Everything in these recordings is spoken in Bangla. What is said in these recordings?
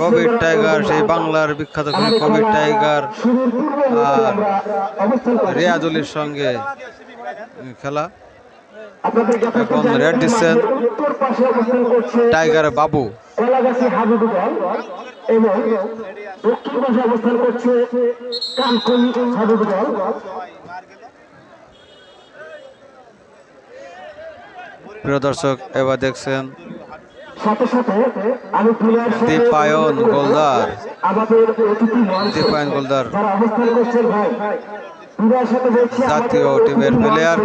কবির টাইগার সেই বাংলার বিখ্যাত কবির টাইগার আর রিয়াজুলির সঙ্গে খেলা। এখন রেড দিচ্ছেন টাইগার বাবু। এবং দক্ষিণ পাশে অবস্থান করছে কানকুল হাবিবুগঞ্জ প্রিয় দর্শক এবার দেখছেন সাথে সাথে আমি প্লেয়ার দীপায়ন গোলদার। আমাদের অতিথি দীপায়ন গোলদার। যারা অবস্থান করছেন ভাই প্লেয়ার সাথে বলছি জাতীয় টিমের প্লেয়ার।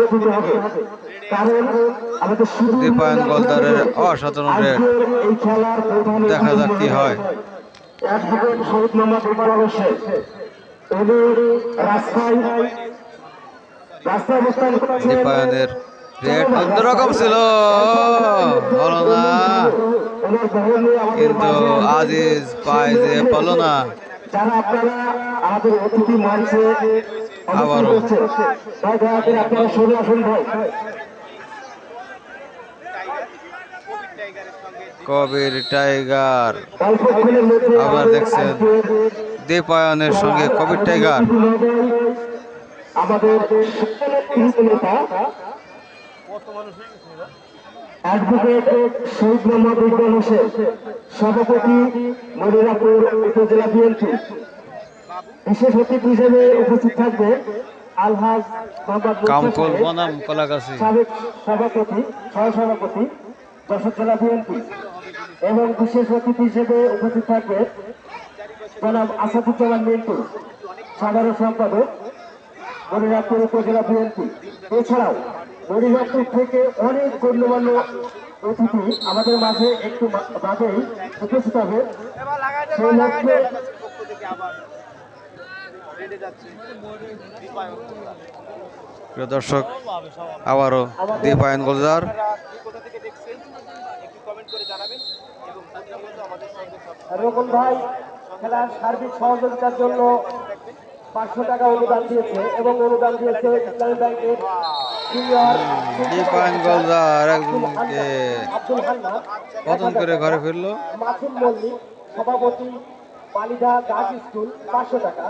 দীপায়ন গোলদারের অসাধারণ দেখা যাক কি হয়। দীপায়নের রেড অন্যরকম ছিল। হলো না। কিন্তু আজিজ পায় যে পালো না। আবারও। কবির টাইগার। আবার দেখছেন দীপায়নের সঙ্গে কবির টাইগার। আমাদের অ্যাডভোকেট শহীদ মোহাম্মদ ইকবাল হোসেন সভাপতি মনিরাপুর উপজেলা বিএনপি। বিশেষ অতিথি হিসেবে উপস্থিত থাকবে আলহাজ মোহাম্মদ মুস্তাফা কামকুল সাহেব, বনাম কলাগাছি সাবেক সভাপতি সহ সভাপতি যশোর জেলা বিএনপি। এবং বিশেষ অতিথি হিসেবে উপস্থিত থাকবে জনাব আসাদুজ্জামান মিন্টু সাধারণ সম্পাদক মনিরামপুর উপজেলা বিএনপি। এছাড়াও মনিরামপুর থেকে অনেক গণ্যমান্য অতিথি আমাদের মাঝে একটু বাদেই উপস্থিত হবে। সেই লক্ষ্যে প্রিয় দর্শক আবারও দীপায়ন ভাই খেলার সার্বিক সহযোগিতার জন্য পাঁচশো টাকা অনুদান দিয়েছে এবং অনুদান দিয়েছে ইসলামী ব্যাংকের পতন করে ঘরে ফিরলো? মাসুম মল্লিক সভাপতি মালিদা গার্লস স্কুল পাঁচশো টাকা।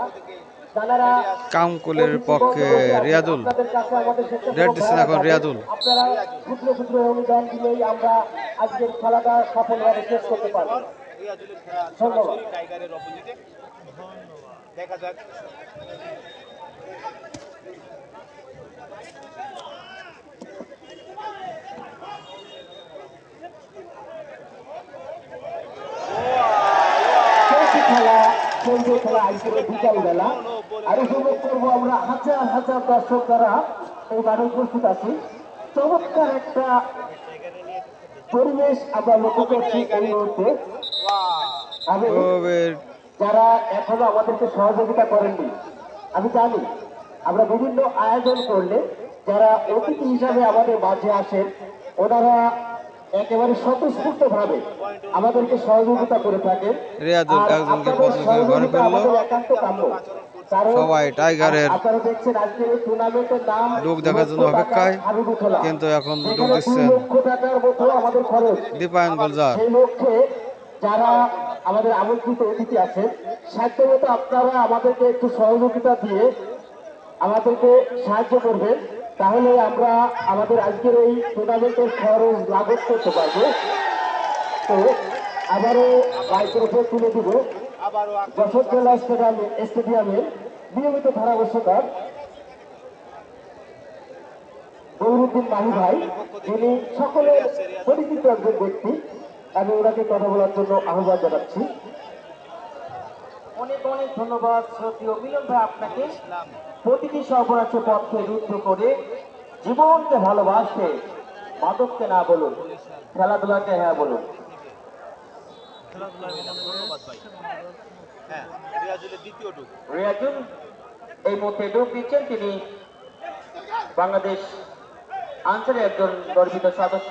কামকুলের পক্ষে রিয়াদুল। রেড দিচ্ছেন এখন রিয়াদুল। আপনারা ক্ষুদ্র ক্ষুদ্র অনুদান দিলেই আমরা আজকের খেলাটা সফলভাবে শেষ করতে পারব। ধন্যবাদ। দেখা যাক। চলবে খেলা আর উপভোগ করব আমরা হাজার হাজার দর্শক দ্বারা এই মাঠে উপস্থিত আছি। চমৎকার একটা পরিবেশ আমরা লক্ষ্য করছি এই মুহূর্তে। আমি যারা এখনও আমাদেরকে সহযোগিতা করেননি আমি জানি আমরা বিভিন্ন আয়োজন করলে যারা অতিথি হিসাবে আমাদের মাঝে আসেন ওনারা একেবারে স্বতঃস্ফূর্ত ভাবে আমাদেরকে সহযোগিতা করে থাকেন। একান্ত কাম্য। সবাই টাইগারের লোক দেখার জন্য অপেক্ষায়, হাডুডু কিন্তু এখন লোক দীপায়ন যারা আমাদের আমন্ত্রিত অতিথি আছেন। সাধ্যমতো আপনারা আমাদেরকে একটু সহযোগিতা দিয়ে আমাদেরকে সাহায্য করবেন। তাহলে আমরা আমাদের আজকের এই টুর্নামেন্টের খরচ লাঘব করতে পারব। তো আবারও মাইক্রোফোন তুলে দিব। যশোর জেলা স্টেডিয়ামে স্টেডিয়ামের নিয়মিত ধারাবর্ষকার গৌরুদ্দিন মাহি ভাই, যিনি সকলের পরিচিত একজন ব্যক্তি। আমি ওনাকে কথা বলার জন্য আহ্বান জানাচ্ছি। অনেক অনেক ধন্যবাদ, শ্রদ্ধীয় মিলন ভাই আপনাকে। প্রতিটি সর্বরাজ্য পথকে রুদ্ধ করে জীবনকে ভালোবাসতে মাদককে না বলুন, খেলাধুলাকে হ্যাঁ বলুন। এই মুহূর্তে ডুব দিচ্ছেন তিনি বাংলাদেশ আনসারের একজন গর্বিত সদস্য।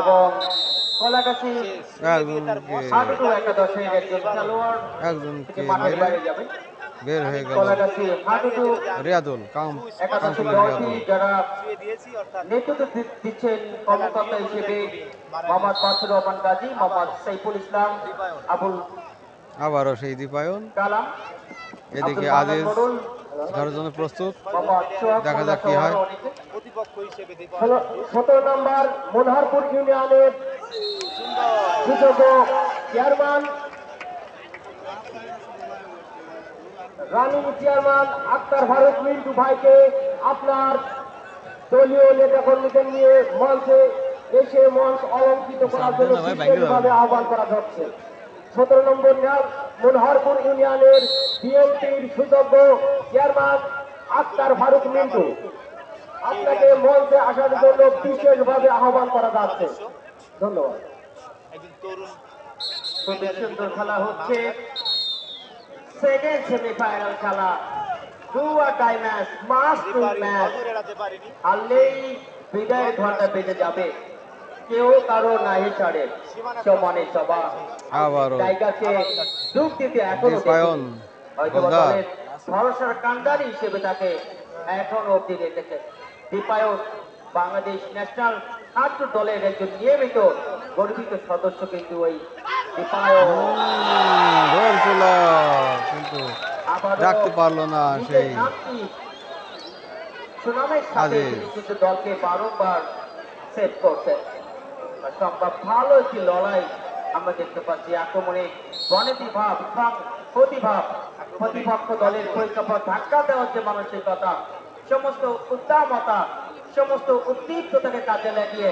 এবং কলাগাছি একজনকে একাদশের একজন খেলোয়াড় একজনকে মাঠের বাইরে যাবেন বের হয়ে গেল। রিয়াদুল কাম একাদশ রিয়াদুল। যারা ছুঁয়ে দিয়েছি অর্থাৎ নেতৃত্ব দিচ্ছেন কর্মকর্তা হিসেবে মোহাম্মদ মাসুর রহমান গাজী মোহাম্মদ সাইফুল ইসলাম আবুল আবারও সেই দীপায়ন। কালাম এদিকে আব্দুল ধরার জন্য প্রস্তুত দেখা যাক কি হয়। সতেরো নম্বর মনোহরপুর ইউনিয়নের chairman running chairman Akhtar Bharat Mintu ভাইকে আপনার দলীয় নেতা কর্মীদের নিয়ে মঞ্চে এসে মঞ্চ অলঙ্কৃত করার জন্য আহ্বান করা হচ্ছে। সতেরো নম্বর মনোহরপুর ইউনিয়নের বিএনপির সুযোগ্য চেয়ারম্যান আক্তার ফারুক মিন্টু। আপনাকে মঞ্চে আসার জন্য বিশেষভাবে আহ্বান করা যাচ্ছে। ধন্যবাদ। খুবই সুন্দর খেলা হচ্ছে। সেকেন্ড সেমিফাইনাল খেলা। Do or die match must to match নজর এড়াতে পারেনি। হারলেই বিদায়ের ঘণ্টা বেজে যাবে। কেউ কারও নাহি ছাড়ে। সমানে সবা আবারও। জায়গাকে ডুব দিতে এখনও হয়তো দলের ভরসার কান্ডারি হিসেবে তাকে এখন অব্দি রেখেছে। দীপায়ন বাংলাদেশ ন্যাশনাল ছাত্র দলের একজন নিয়মিত গর্বিত সদস্য কিন্তু ওই রাখতে পারল না সেই সুনামের সাথে কিন্তু দলকে বারংবার সেট করছেন আর সম্ভব। ভালো একটি লড়াই আমরা দেখতে পাচ্ছি। আক্রমণে বনেতি ভাব এবং প্রতিভাব প্রতিপক্ষ দলের পরিকল্পনা ধাক্কা দেওয়ার যে মানসিকতা, সমস্ত উদ্দামতা, সমস্ত উদ্দীপ্ততাকে কাজে লাগিয়ে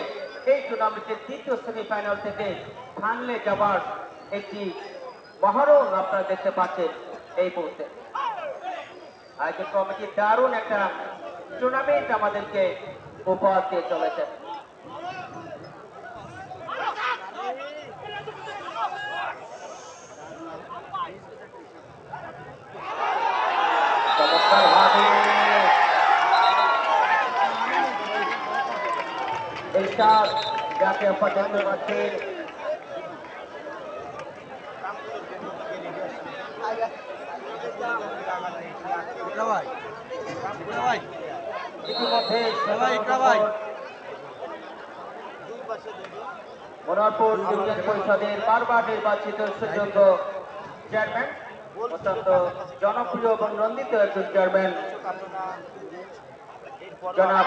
এই টুর্নামেন্টের তৃতীয় সেমিফাইনাল থেকে ভাঙলে যাবার একটি মহরণ আপনারা দেখতে পাচ্ছেন এই মুহূর্তে। আয়োজক কমিটি দারুণ একটা টুর্নামেন্ট আমাদেরকে উপহার দিয়ে চলেছে। দুই পাশে দুজন ইউনিয়ন পরিষদের বারবার নির্বাচিত চেয়ারম্যান জনপ্রিয় এবং নন্দিত একজন চেয়ারম্যান জনাব!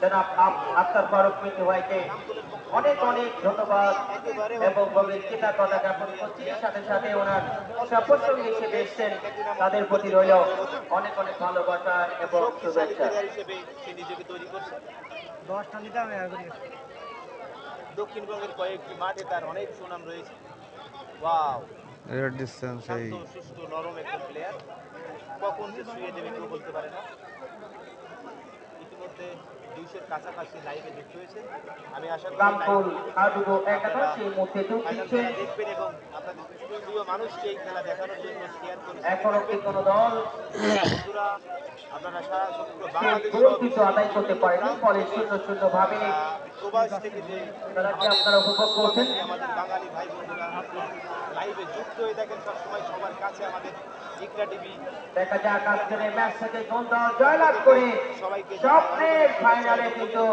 জনাব আখতার ফারুক মিন্টু ভাইকে অনেক অনেক ধন্যবাদ এবং গভীর কৃতজ্ঞতা জ্ঞাপন করছি। সাথে সাথে ওনার সপসঙ্গী হিসেবে এসছেন। তাদের প্রতি রইল অনেক অনেক ভালোবাসা এবং শুভেচ্ছা। হিসেবে সে নিজেকে তৈরি করছে দশটা নিতাম দক্ষিণবঙ্গের কয়েকটি মাঠে তার অনেক সুনাম রয়েছে। ওয়াও। রেড ডিস্টেন্স সেই সুস্থ নরম একজন প্লেয়ার কখন যে শুয়ে দেবে কেউ বলতে পারে না। ইতিমধ্যে দুইশোর কাছাকাছি লাইভে যুক্ত হয়েছে আমি আশা করি দেখবেন এবং আপনাদের প্রিয় মানুষকে এই খেলা দেখানোর জন্য শেয়ার করে কোনো দল বন্ধুরা আপনারা সারা সমগ্র বাংলাদেশ কিছু আদায় করতে পারেন ফলে শূন্য শূন্য ভাবে প্রবাস থেকে যে আপনারা উপভোগ করছেন। আমাদের বাঙালি ভাই বোনেরা লাইভে যুক্ত হয়ে থাকেন সবসময় সবার কাছে আমাদের ইকরা টিভি দেখা যাক আজকের এই ম্যাচ থেকে কোন জয়লাভ করে। সবাইকে স্বপ্নের ফাইনালে কিন্তু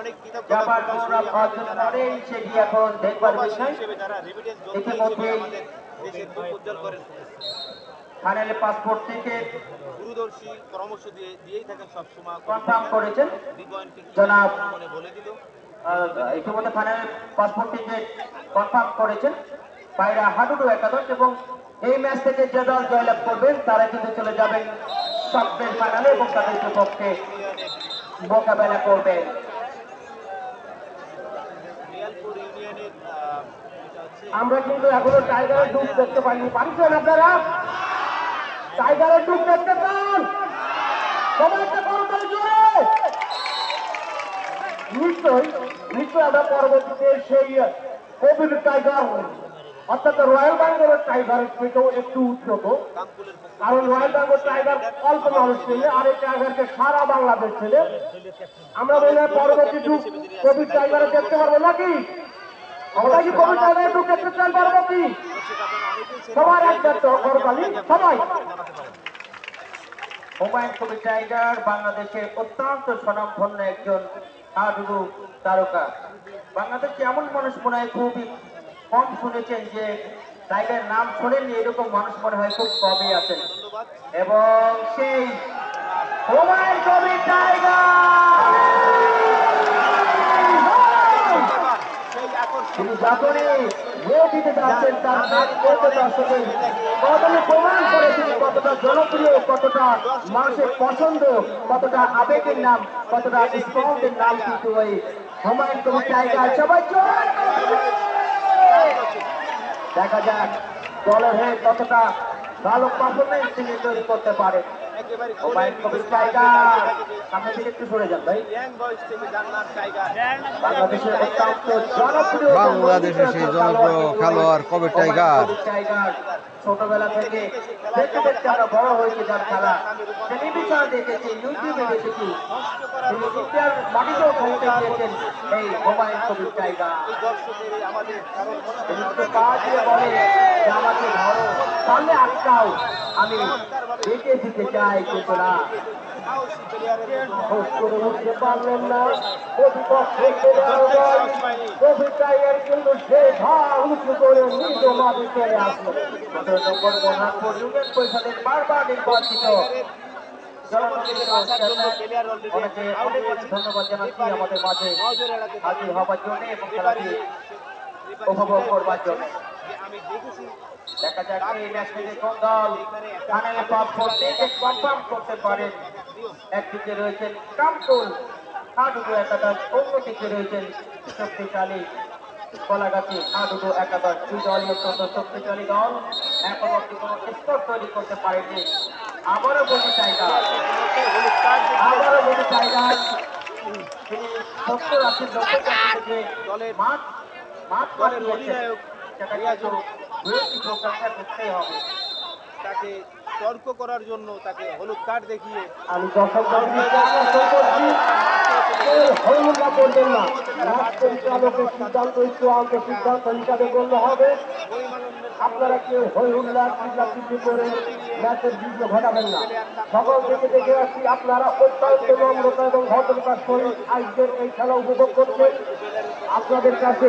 অনেক যাবার গৌরব অর্জন করেই সেটি এখন দেখবার বিষয়। হিসেবে আমাদের দেশের মুখ উজ্জ্বল করেন। ফাইনালে পাসপোর্ট থেকে দূরদর্শী পরামর্শ দিয়ে দিয়েই থাকেন সবসময়। কনফার্ম করেছেন। জনাব বলে দিল। ইতিমধ্যে ফাইনালে পাসপোর্ট টিকিট কনফার্ম করেছেন। পায়রা হাডুডু একাদশ এবং এই ম্যাচ থেকে যে দল জয়লাভ করবেন তারা কিন্তু চলে যাবেন স্বপ্নের ফাইনালে এবং তাদের বিপক্ষে মোকাবেলা করবেন। আমরা কিন্তু এখনও টাইগারের ডুব দেখতে পাইনি। পারছেন আপনারা? টাইগারের ডুব দেখতে পান সবাই একটা করতালি জোরে। নিশ্চয়ই নিশ্চয়ই আমরা পরবর্তীতে সেই কোভিড টাইগার অর্থাৎ রয়্যাল বেঙ্গলের টাইগারের থেকেও একটু কানপুরের কারণ রয়্যাল বেঙ্গল টাইগার অল্প মানুষ ছেলে, আর এই টাইগারকে সারা বাংলাদেশ ছেলে। আমরা মনে হয় পরবর্তী যুগ কোভিড টাইগারে দেখতে পারব নাকি? আমরা কি একটু অনেকেই চেনেন। সবার একবার করবালি সবাই। হুমায়ুন কবির টাইগার বাংলাদেশের অত্যন্ত স্বনামধন্য একজন হাডুডু তারকা। বাংলাদেশে এমন মানুষ মনে হয় খুবই কম শুনেছেন যে টাইগার নাম শোনেননি এরকম মানুষ মনে হয় খুব কমই আছেন। এবং সেই হুমায়ুন কবির টাইগার সেই যখনই ভোট দিতে যাচ্ছেন, তার নাম করতে দর্শকে কতটা প্রমাণ করে কতটা জনপ্রিয়, কতটা মানুষের পছন্দ, কতটা আবেগের নাম, কতটা স্ট্রংয়ের নাম কিন্তু ওই হুমায়ুন কবির টাইগার। সবাই দেখা যাক দলের হয়ে কতটা ভালো পারফরমেন্স তিনি তৈরি করতে পারে একেবারে কবির টাইগার সামনে থেকে একটু সরে যান ভাই। ইয়াং বয়স থেকে জান্নাত টাইগার বাংলাদেশের অত্যন্ত জনপ্রিয় বাংলাদেশের সেই জনপ্রিয় খেলোয়াড় কবির টাইগার। ছোটবেলা থেকে দেখতে দেখতে আমরা বড় হয়েছি যার খেলা। টেলিভিশন দেখেছি ইউটিউবে দেখেছি তিনি ইন্ডিয়ার মাটিতেও খেলতে গিয়েছেন এই হুমায়ুন কবির টাইগার তিনি তো পা দিয়ে বলে যে আমাকে ধরো সামনে আটকাও। আমি দেখে দিতে চাই কিন্তু না উঠতে পারলেন না। কবির টাইগার কিন্তু সে ঢাল উঁচু করে নিজ মাঠে চলে আসলো। নম্বর মোহাম্মদ যুগের পয়সাদের বারবার নির্বাচিত। ধন্যবাদ জানাচ্ছি আমাদের মাঝে। হাজির হবার জন্য এবং উপভোগ করবার জন্য। দেখা যাক এই ম্যাচ থেকে কোন দল ফাইনালে পাস করতে কনফার্ম করতে পারেন একদিকে রয়েছেন কামতুল হাডুডু একাদশ অন্যদিকে রয়েছেন শক্তিশালী কলাগাছি হাডুডু একাদশ। দুই দলই অত্যন্ত শক্তিশালী দল। এখন অব্দি কোনো স্কোর তৈরি করতে পারেনি। আবারও বলি টাইগার। আবারও বলি টাইগার। তিনি সত্তর আশি নব্বই থেকে দলের মাঠ মাঠ দলের অধিনায়ক সেটা করতেই হবে। তাকে তর্ক করার জন্য তাকে হলুদ কার্ড দেখিয়ে আমি না। সিদ্ধান্ত সিদ্ধান্ত হিসাবে হবে। আপনারা কেউ ঘটাবেন না। দেখে আপনারা এই খেলা উপভোগ আপনাদের কাছে